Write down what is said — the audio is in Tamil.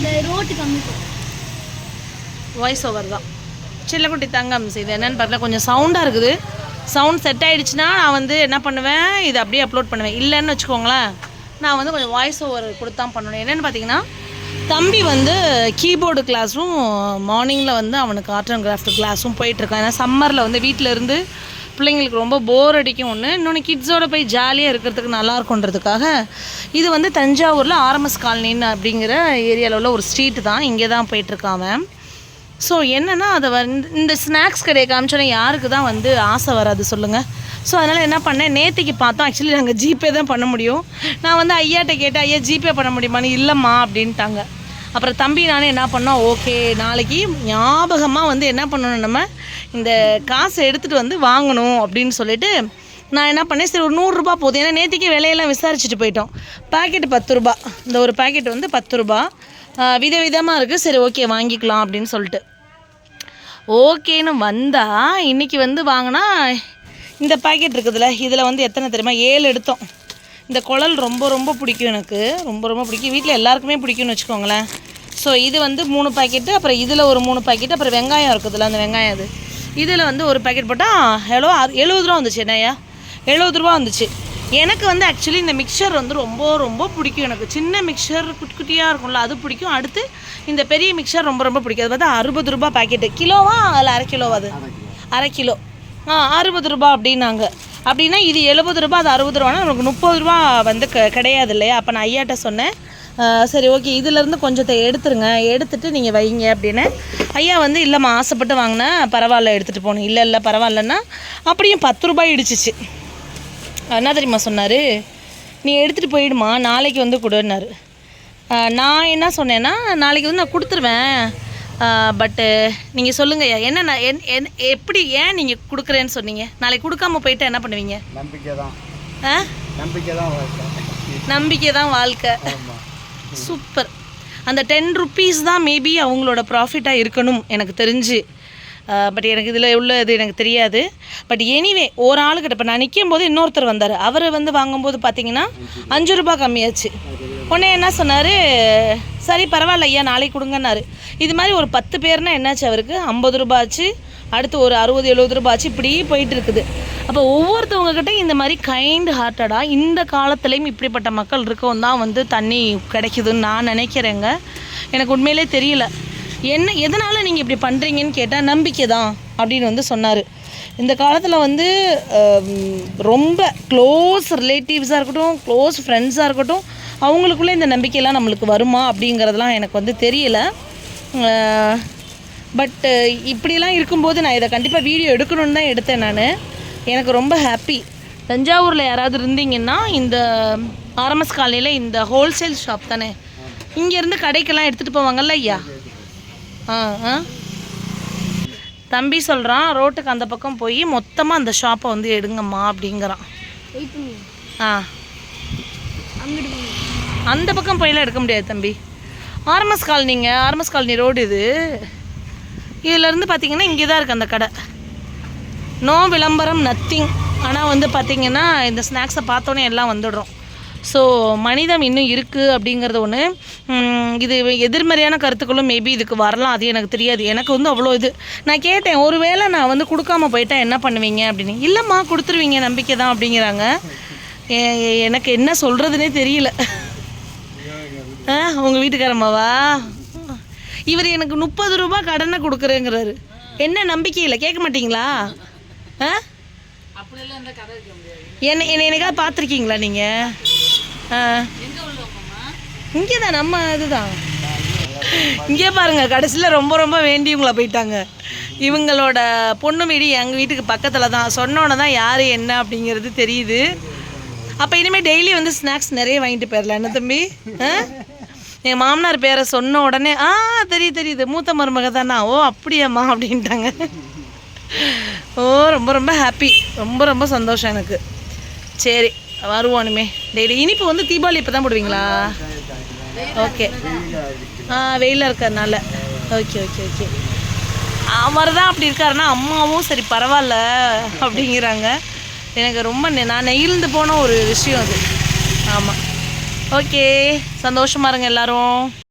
இந்த ரோட்டு கம்மி வாய்ஸ் ஓவர் தான். சில்லக்குட்டி தங்கம் இது என்னன்னு பார்க்கல கொஞ்சம் சவுண்டாக இருக்குது. சவுண்ட் செட் ஆகிடுச்சுன்னா நான் வந்து என்ன பண்ணுவேன் இதை அப்படியே அப்லோட் பண்ணுவேன். இல்லைன்னு வச்சுக்கோங்களேன் நான் வந்து கொஞ்சம் வாய்ஸ் ஓவர் கொடுத்தான் பண்ணணும். என்னென்னு பார்த்தீங்கன்னா தம்பி வந்து கீபோர்டு கிளாஸும் மார்னிங்கில் வந்து அவனுக்கு ஆர்ட் அண்ட் கிராஃப்ட் கிளாஸும் போயிட்டுருக்கான் ஏன்னா சம்மரில் வந்து வீட்டில் இருந்து பிள்ளைங்களுக்கு ரொம்ப போர் அடிக்கும் ஒன்று இன்னொன்று கிட்ஸோட போய் ஜாலியாக இருக்கிறதுக்கு நல்லாயிருக்குன்றதுக்காக இது வந்து தஞ்சாவூரில் ஆர்எம்எஸ் காலனின்னு அப்படிங்கிற ஏரியாவில் உள்ள ஒரு ஸ்ட்ரீட் தான். இங்கே தான் போயிட்டுருக்கான் அவன். ஸோ என்னென்னா அதை வந்து இந்த ஸ்நாக்ஸ் கடையை காமிச்சோன்னா யாருக்கு தான் வந்து ஆசை வராது சொல்லுங்கள் ஸோ அதனால் என்ன பண்ணேன்? நேற்றுக்கு பார்த்தோம். ஆக்சுவலி நாங்கள் ஜிபே தான் பண்ண முடியும். நான் வந்து ஐயாட்ட கேட்டேன் ஐயா ஜிபே பண்ண முடியுமான்னு? இல்லைம்மா அப்படின்ட்டாங்க. அப்புறம் தம்பி நானே என்ன பண்ணோம்? ஓகே நாளைக்கு ஞாபகமாக வந்து என்ன பண்ணணும் நம்ம இந்த காசை எடுத்துகிட்டு வந்து வாங்கணும் அப்படின்னு சொல்லிட்டு நான் என்ன பண்ணேன்? சரி ஒரு நூறுரூபா போதும். ஏன்னா நேற்றுக்கு விலையெல்லாம் விசாரிச்சுட்டு போயிட்டோம். பாக்கெட் பத்து ரூபா இந்த ஒரு பாக்கெட் வந்து பத்து ரூபா விதவிதமாக இருக்குது சரி ஓகே வாங்கிக்கலாம் அப்படின்னு சொல்லிட்டு. ஓகேன்னு வந்தால் இன்றைக்கி வந்து வாங்கினா இந்த பாக்கெட் இருக்குதுல்ல இதில் வந்து எத்தனை தெரியுமா? ஏழு எடுத்தோம். இந்த குழல் ரொம்ப ரொம்ப பிடிக்கும் எனக்கு. ரொம்ப ரொம்ப பிடிக்கும். வீட்டில் எல்லாருக்குமே பிடிக்கும்னு வச்சுக்கோங்களேன். ஸோ இது வந்து மூணு பாக்கெட்டு அப்புறம் இதில் ஒரு மூணு பாக்கெட்டு அப்புறம் வெங்காயம் இருக்குதுல்ல அந்த வெங்காயம் அது. இதில் வந்து ஒரு பாக்கெட் போட்டால் எவ்வளோ எழுபது ரூபா வந்துச்சு என்னையா எழுபது ரூபா வந்துச்சு. எனக்கு வந்து ஆக்சுவலி இந்த மிக்சர் வந்து ரொம்ப ரொம்ப பிடிக்கும் எனக்கு. சின்ன மிக்சர் குட்டி குட்டியாக இருக்கும்ல அது பிடிக்கும். அடுத்து இந்த பெரிய மிக்சர் ரொம்ப ரொம்ப பிடிக்கும். அது பார்த்தா அறுபது ரூபா பாக்கெட்டு கிலோவா அதில் அரை கிலோவா அது? அரை கிலோ. ஆ அறுபது ரூபா அப்படின்னாங்க. அப்படின்னா இது எழுபது ரூபா அது அறுபது ரூபானா நமக்கு முப்பது ரூபா வந்து க கிடையாது இல்லையா? அப்போ நான் ஐயாட்ட சொன்னேன். சரி ஓகே இதுலேருந்து கொஞ்சத்தை எடுத்துருங்க. எடுத்துட்டு நீங்கள் வைங்க அப்படின்னு. ஐயா வந்து இல்லைம்மா ஆசைப்பட்டு வாங்கினா பரவாயில்ல எடுத்துகிட்டு போகணும். இல்லை இல்லை பரவாயில்லன்னா அப்படியும் பத்து ரூபாய் இடிச்சிச்சு. என்ன தெரியுமா சொன்னார்? நீ எடுத்துகிட்டு போயிடுமா நாளைக்கு வந்து கொடுன்னாரு. நான் என்ன சொன்னேன்னா நாளைக்கு வந்து நான் கொடுத்துருவேன். பட்டு நீங்கள் சொல்லுங்கய்யா என்ன நான் என் எப்படி ஏன் நீங்கள் கொடுக்குறேன்னு சொன்னீங்க? நாளைக்கு கொடுக்காம போயிட்டா என்ன பண்ணுவீங்க? நம்பிக்கை தான் ஆ? நம்பிக்கை தான் வாழ்க்கை. நம்பிக்கை தான் வாழ்க்கை சூப்பர். அந்த டென் ருப்பீஸ் தான் மேபி அவங்களோட ப்ராஃபிட்டாக இருக்கணும் எனக்கு தெரிஞ்சு. பட் எனக்கு இதில் உள்ள இது எனக்கு தெரியாது. பட் எனிவே ஒரு ஆளுக்கிட்ட இப்போ நான் நிற்கும் போது இன்னொருத்தர் வந்தார். அவர் வந்து வாங்கும்போது பார்த்தீங்கன்னா அஞ்சு ரூபாய் கம்மியாச்சு. உடனே என்ன சொன்னார்? சரி பரவாயில்ல ஐயா நாளைக்கு கொடுங்கன்னாரு. இது மாதிரி ஒரு பத்து பேர்னா என்னாச்சு அவருக்கு? ஐம்பது ரூபா ஆச்சு அடுத்து ஒரு அறுபது எழுபது ரூபாய் ஆச்சு இப்படி போயிட்டு இருக்குது அப்போ ஒவ்வொருத்தவங்ககிட்ட இந்த மாதிரி கைண்ட் ஹார்ட்டடாக இந்த காலத்துலேயும் இப்படிப்பட்ட மக்கள் இருக்கவும் தான் வந்து தண்ணி கிடைக்குதுன்னு நான் நினைக்கிறேங்க. எனக்கு உண்மையிலே தெரியல. என்ன எதனால் நீங்கள் இப்படி பண்ணுறீங்கன்னு கேட்டால் நம்பிக்கை தான் அப்படின்னு வந்து சொன்னார். இந்த காலத்தில் வந்து ரொம்ப க்ளோஸ் ரிலேட்டிவ்ஸாக இருக்கட்டும் க்ளோஸ் ஃப்ரெண்ட்ஸாக இருக்கட்டும் அவங்களுக்குள்ளே இந்த நம்பிக்கையெல்லாம் நம்மளுக்கு வருமா அப்படிங்கிறதெல்லாம் எனக்கு வந்து தெரியல. பட்டு இப்படிலாம் இருக்கும்போது நான் இதை கண்டிப்பாக வீடியோ எடுக்கணும்னு தான் எடுத்தேன் நான். எனக்கு ரொம்ப ஹாப்பி தஞ்சாவூரில் யாராவது இருந்தீங்கன்னா இந்த ஆர்எம்எஸ் காலனியில் இந்த ஹோல்சேல் ஷாப் தானே. இங்கேருந்து கடைக்கெல்லாம் எடுத்துகிட்டு போவாங்கல்ல ஐயா? ஆ ஆ. தம்பி சொல்கிறான் ரோட்டுக்கு அந்த பக்கம் போய் மொத்தமாக அந்த ஷாப்பை வந்து எடுங்கம்மா அப்படிங்கிறான். ஆ. அந்த பக்கம் போயெல்லாம் எடுக்க முடியாது தம்பி. ஆர்எம்எஸ் காலனிங்க ஆர்எம்எஸ் காலனி ரோடு இது. இதிலேருந்து பார்த்தீங்கன்னா இங்கே தான் இருக்குது அந்த கடை. நோ விளம்பரம் நத்திங் ஆனால் வந்து பார்த்தீங்கன்னா இந்த ஸ்நாக்ஸை பார்த்தோன்னே எல்லாம் வந்துடுறோம். ஸோ மனிதம் இன்னும் இருக்குது அப்படிங்கிறது ஒன்று இது எதிர்மறையான கருத்துக்களும் மேபி இதுக்கு வரலாம் அது எனக்கு தெரியாது. எனக்கு வந்து அவ்வளோ இது. நான் கேட்டேன் ஒரு வேளை நான் வந்து கொடுக்காம போயிட்டா என்ன பண்ணுவீங்க அப்படின்னு. இல்லைம்மா கொடுத்துருவீங்க நம்பிக்கை தான் அப்படிங்கிறாங்க. எனக்கு என்ன சொல்கிறதுனே தெரியல. உங்கள் வீட்டுக்காரம்மாவா? இவர் எனக்கு முப்பது ரூபாய் கடனை கொடுக்குறேங்கிறாரு. என்ன நம்பிக்கையில் கேட்க மாட்டீங்களா? ஆ? என்ன என்ன எனக்காவது பார்த்துருக்கீங்களா நீங்கள் ஆ. இங்கே தான் நம்ம இதுதான் இங்கே பாருங்க கடைசியில் ரொம்ப ரொம்ப வேண்டியவங்கள போயிட்டாங்க. இவங்களோட பொண்ணு வீடு எங்கள் வீட்டுக்கு பக்கத்தில் தான். சொன்னோன்னே தான் யார் என்ன அப்படிங்கிறது தெரியுது. அப்போ இனிமேல் டெய்லி வந்து ஸ்நாக்ஸ் நிறைய வாங்கிட்டு போயிடலாம் என்ன தம்பி? ஆ? எங்கள் மாமனார் பேரை சொன்ன உடனே ஆ தெரியுது தெரியுது மூத்த மருமக தானா? ஓ அப்படியாம்மா அப்படின்ட்டாங்க. ஓ ரொம்ப ரொம்ப ஹாப்பி ரொம்ப ரொம்ப சந்தோஷம் எனக்கு. சரி வருவானுமே. டெய்லி இனிப்பு வந்து தீபாவளி இப்போ தான் போடுவீங்களா? ஓகே. ஆ வெயிலில் இருக்கிறதுனால. Okay okay okay. அவர் தான் அப்படி இருக்காருன்னா அம்மாவும் சரி பரவாயில்ல அப்படிங்கிறாங்க. எனக்கு ரொம்ப நெ- நான் நெகிழ்ந்து போன ஒரு விஷயம் அது. ஆமாம் ஓகே சந்தோஷமா இருங்க எல்லாரும்.